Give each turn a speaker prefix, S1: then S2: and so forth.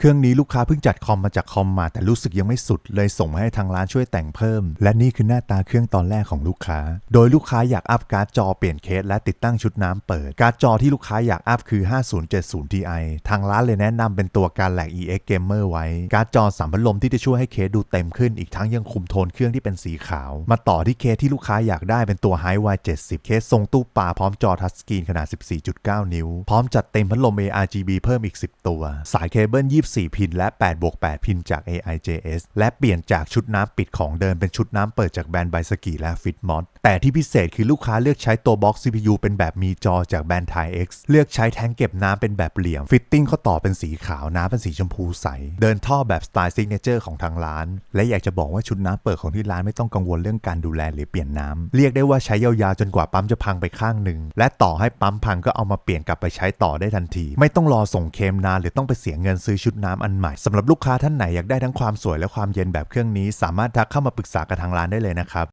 S1: เครื่องนี้ลูกค้าเพิ่งจัดคอมมาจากคอมมา แต่รู้สึกยังไม่สุด เลยส่งมาให้ทางร้านช่วยแต่งเพิ่ม และนี่คือหน้าตาเครื่องตอนแรกของลูกค้า โดยลูกค้าอยากอัพการ์ดจอเปลี่ยนเคสและติดตั้งชุดน้ำเปิด การ์ดจอที่ลูกค้าอยากอัพคือ 5070 Ti ทางร้านเลยแนะนำเป็นตัวการแหลก EX Gamer ไว้ การ์ดจอสามพัดลมที่จะช่วยให้เคสดูเต็มขึ้น อีกทั้งยังคุมโทนเครื่องที่เป็นสีขาว มาต่อที่เคสที่ลูกค้าอยากได้เป็นตัว High Y 70 เคสทรงตู้ปลาพร้อมจอทัชสกรีนขนาด 14.9 นิ้ว พร้อมจัดเต็มพัดลม ARGB เพิ่มอีก 10 ตัว สายเคเบิล24 พินและ8บวก8พินจาก AIJS และเปลี่ยนจากชุดน้ำปิดของเดิมเป็นชุดน้ำเปิดจากแบรนด์ไบสกีและ Fitmod แต่ที่พิเศษคือลูกค้าเลือกใช้ตัวบล็อก CPU เป็นแบบมีจอจากแบรนด์ Thai X เลือกใช้แทงเก็บน้ำเป็นแบบเหลี่ยม ฟิตติ้งข้อต่อเป็นสีขาวน้ำเป็นสีชมพูใส เดินท่อแบบสไตล์ซิกเนเจอร์ของทางร้าน และอยากจะบอกว่าชุดน้ำเปิดของที่ร้านไม่ต้องกังวลเรื่องการดูแลหรือเปลี่ยนน้ำเรียกได้ว่าใช้ยาวๆจนกว่าปั๊มจะพังไปข้างหนึ่งและต่อให้ปั๊มพังก็เอามาเปลี่ยนกลับไปใช้ต่อได้ทันที ไม่ต้องรอส่งเคมนานหรือต้องไปเสียเงินซื้อชุดน้ำอันใหม่สำหรับลูกค้าท่านไหนอยากได้ทั้งความสวยและความเย็นแบบเครื่องนี้ สามารถทักเข้ามาปรึกษากับทางร้านได้เลยนะครับ